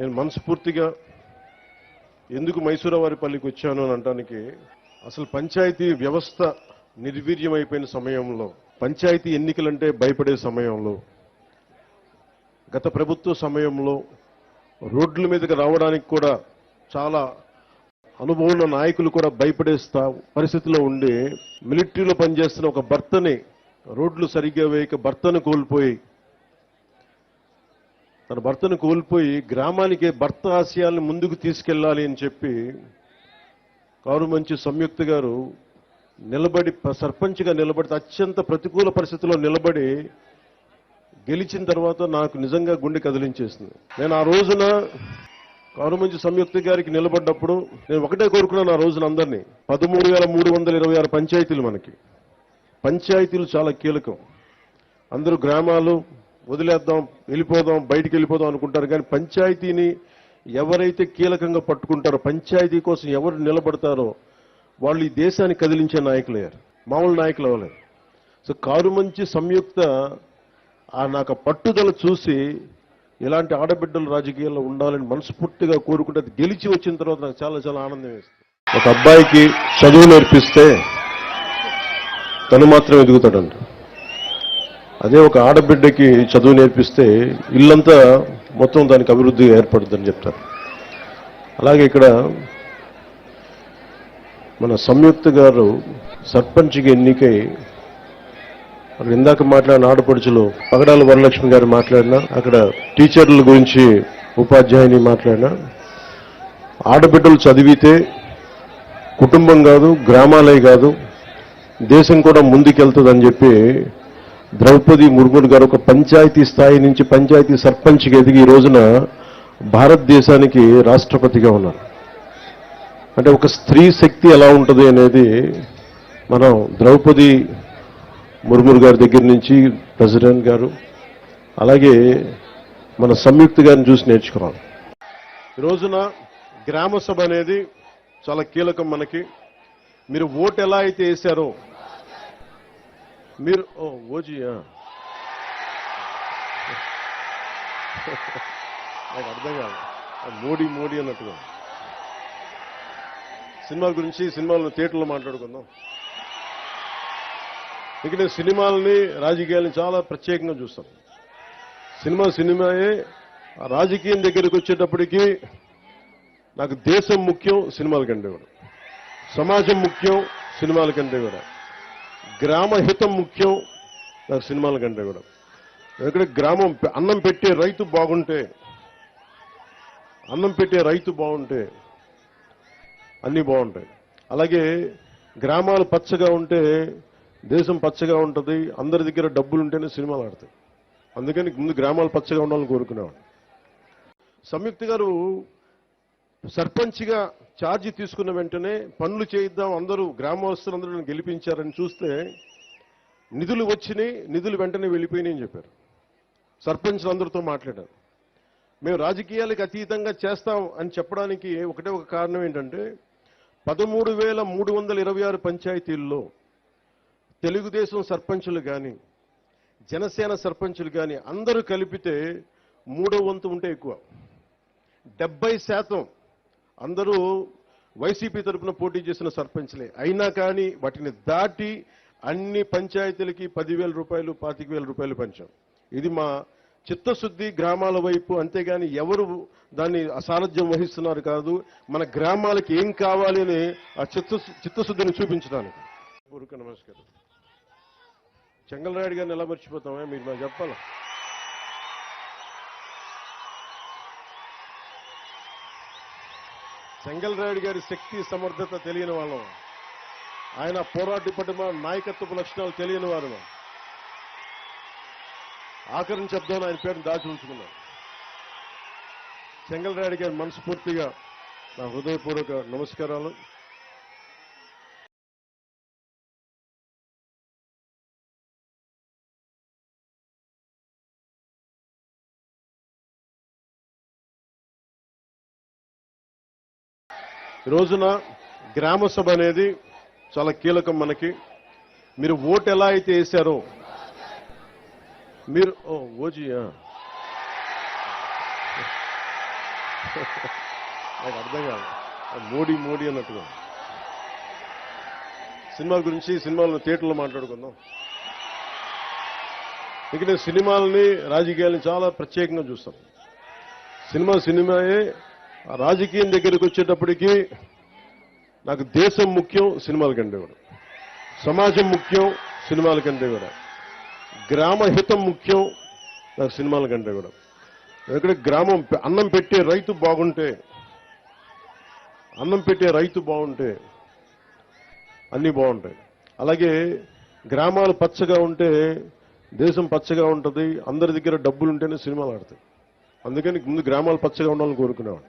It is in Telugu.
నేను మనస్ఫూర్తిగా ఎందుకు మైసూరవారిపల్లికి వచ్చాను అని అనడానికి అసలు పంచాయతీ వ్యవస్థ నిర్వీర్యమైపోయిన సమయంలో పంచాయతీ ఎన్నికలంటే భయపడే సమయంలో గత ప్రభుత్వ సమయంలో రోడ్ల మీదకి రావడానికి కూడా చాలా అనుభవంలో నాయకులు కూడా భయపడేస్తా పరిస్థితిలో ఉండి మిలిటరీలో పనిచేస్తున్న ఒక భర్తని రోడ్లు సరిగ్గా వేయక భర్తను కోల్పోయి తన భర్తను కోల్పోయి గ్రామానికి భర్త ఆశయాలను ముందుకు తీసుకెళ్ళాలి అని చెప్పి కారు మంచి సంయుక్త గారు నిలబడి సర్పంచ్గా నిలబడి అత్యంత ప్రతికూల పరిస్థితిలో నిలబడి గెలిచిన తర్వాత నాకు నిజంగా గుండె కదిలించేసింది. నేను ఆ రోజున కారుమంచి సంయుక్త గారికి నిలబడ్డప్పుడు నేను ఒకటే కోరుకున్నాను ఆ రోజున అందరినీ. పదమూడు వేల మూడు వందల ఇరవై ఆరు పంచాయతీలు మనకి. పంచాయతీలు చాలా కీలకం. అందరూ గ్రామాలు వదిలేద్దాం వెళ్ళిపోదాం బయటికి వెళ్ళిపోదాం అనుకుంటారు కానీ పంచాయతీని ఎవరైతే కీలకంగా పట్టుకుంటారో పంచాయతీ కోసం ఎవరు నిలబడతారో వాళ్ళు ఈ దేశాన్ని కదిలించే నాయకులయ్యారు మామూలు నాయకులు అవ్వలేదు. సో కారు మంచి సంయుక్త ఆ నాకు పట్టుదల చూసి ఇలాంటి ఆడబిడ్డలు రాజకీయాల్లో ఉండాలని మనస్ఫూర్తిగా కోరుకుంటే అది గెలిచి వచ్చిన తర్వాత నాకు చాలా చాలా ఆనందం వేస్తుంది. ఒక అబ్బాయికి చదువు నేర్పిస్తే తను మాత్రం ఎదుగుతాడంట. అదే ఒక ఆడబిడ్డకి చదువు నేర్పిస్తే ఇల్లంతా మొత్తం దానికి అభివృద్ధి ఏర్పడుతుందని చెప్తారు. అలాగే ఇక్కడ మన సంయుక్త గారు సర్పంచ్కి ఎన్నికై అక్కడ ఇందాక మాట్లాడిన ఆడపడుచులు పగడాల వరలక్ష్మి గారు మాట్లాడినా అక్కడ టీచర్ల గురించి ఉపాధ్యాయుని మాట్లాడినా ఆడబిడ్డలు చదివితే కుటుంబం కాదు గ్రామాలే కాదు దేశం కూడా ముందుకెళ్తుందని చెప్పి ద్రౌపది ముర్ముడు గారు ఒక పంచాయతీ స్థాయి నుంచి పంచాయతీ సర్పంచ్కి ఎదిగి ఈ రోజున భారతదేశానికి రాష్ట్రపతిగా ఉన్నారు. అంటే ఒక స్త్రీ శక్తి ఎలా ఉంటుంది అనేది మనం ద్రౌపది ముర్మురు గారి దగ్గర నుంచి ప్రెసిడెంట్ గారు అలాగే మన సంయుక్త గారిని చూసి నేర్చుకున్నాం. ఈ రోజున గ్రామ సభ అనేది చాలా కీలకం మనకి. మీరు ఓటు ఎలా అయితే వేశారో మీరు ఓ ఓజీయా నాకు అర్థం కాదు. మోడీ మోడీ అన్నట్టుగా. సినిమాల గురించి సినిమాలను థియేటర్లో మాట్లాడుకుందాం. ఇక నేను సినిమాలని రాజకీయాలని చాలా ప్రత్యేకంగా చూస్తాను సినిమా సినిమాయే ఆ రాజకీయం దగ్గరికి వచ్చేటప్పటికి నాకు దేశం ముఖ్యం సినిమాల కంటే కూడా. సమాజం ముఖ్యం సినిమాల కంటే కూడా. గ్రామ హితం ముఖ్యం. నాకు సినిమాల కంటే కూడా. ఎందుకంటే గ్రామం అన్నం పెట్టే రైతు బాగుంటే అన్నం పెట్టే రైతు బాగుంటే అన్నీ బాగుంటాయి. అలాగే గ్రామాలు పచ్చగా ఉంటే దేశం పచ్చగా ఉంటుంది అందరి దగ్గర డబ్బులు ఉంటేనే సినిమాలు ఆడతాయి. అందుకని ముందు గ్రామాలు పచ్చగా ఉండాలని కోరుకునేవాడు సంయుక్త గారు సర్పంచ్గా ఛార్జీ తీసుకున్న వెంటనే పనులు చేయిద్దాం అందరూ గ్రామస్తులందరూ గెలిపించారని చూస్తే నిధులు వచ్చినాయి నిధులు వెంటనే వెళ్ళిపోయినాయి అని చెప్పారు. సర్పంచ్లు అందరితో మాట్లాడారు. మేము రాజకీయాలకు అతీతంగా చేస్తాం అని చెప్పడానికి ఒకటే ఒక కారణం ఏంటంటే పదమూడు వేల మూడు వందల ఇరవై ఆరు పంచాయతీల్లో తెలుగుదేశం సర్పంచులు కానీ జనసేన సర్పంచులు కానీ అందరూ కలిపితే మూడో వంతు ఉంటే ఎక్కువ. డెబ్బై శాతం అందరూ వైసీపీ తరపున పోటీ చేసిన సర్పంచ్లే. అయినా కానీ వాటిని దాటి అన్ని పంచాయతీలకి పదివేల రూపాయలు పాతిక వేల రూపాయలు పంచాం. ఇది మా చిత్తశుద్ధి గ్రామాల వైపు అంతేగాని ఎవరు దాన్ని అసారథ్యం వహిస్తున్నారు కాదు మన గ్రామాలకి ఏం కావాలి అని ఆ చిత్త చిత్తశుద్ధిని చూపించడానికి. పూర్వక నమస్కారం. చెంగలరాయుడు గారిని ఎలా మర్చిపోతామే? మీరు నాకు చెప్పాలా? చెంగలరాయుడు గారి శక్తి సమర్థత తెలియని వాళ్ళం. ఆయన పోరాటి పటిమ నాయకత్వపు లక్షణాలు తెలియని వారు. ఆఖరిని చెప్దామని ఆయన పేరును దాచి ఉంచుకున్నాం. చెంగలరాయుడు గారి మనస్ఫూర్తిగా నా హృదయపూర్వక నమస్కారాలు. రోజున గ్రామ సభ అనేది చాలా కీలకం మనకి. మీరు ఓటు ఎలా అయితే వేశారో మీరు ఓ ఓజీయా నాకు అర్థం కాదు. మోడీ మోడీ అన్నట్టుగా. సినిమాల గురించి సినిమాలను థియేటర్లో మాట్లాడుకుందాం. ఇక నేను సినిమాలని రాజకీయాలని చాలా ప్రత్యేకంగా చూస్తాను సినిమా సినిమాయే రాజకీయం దగ్గరికి వచ్చేటప్పటికి నాకు దేశం ముఖ్యం సినిమాల కంటే కూడా సమాజం ముఖ్యం సినిమాల కంటే కూడా గ్రామహితం ముఖ్యం నాకు సినిమాల కంటే కూడా ఎందుకంటే గ్రామం అన్నం పెట్టే రైతు బాగుంటే అన్నం పెట్టే రైతు బాగుంటే అన్నీ బాగుంటాయి. అలాగే గ్రామాలు పచ్చగా ఉంటే దేశం పచ్చగా ఉంటుంది అందరి దగ్గర డబ్బులు ఉంటేనే సినిమాలు ఆడతాయి. అందుకని ముందు గ్రామాలు పచ్చగా ఉండాలని కోరుకునేవాడు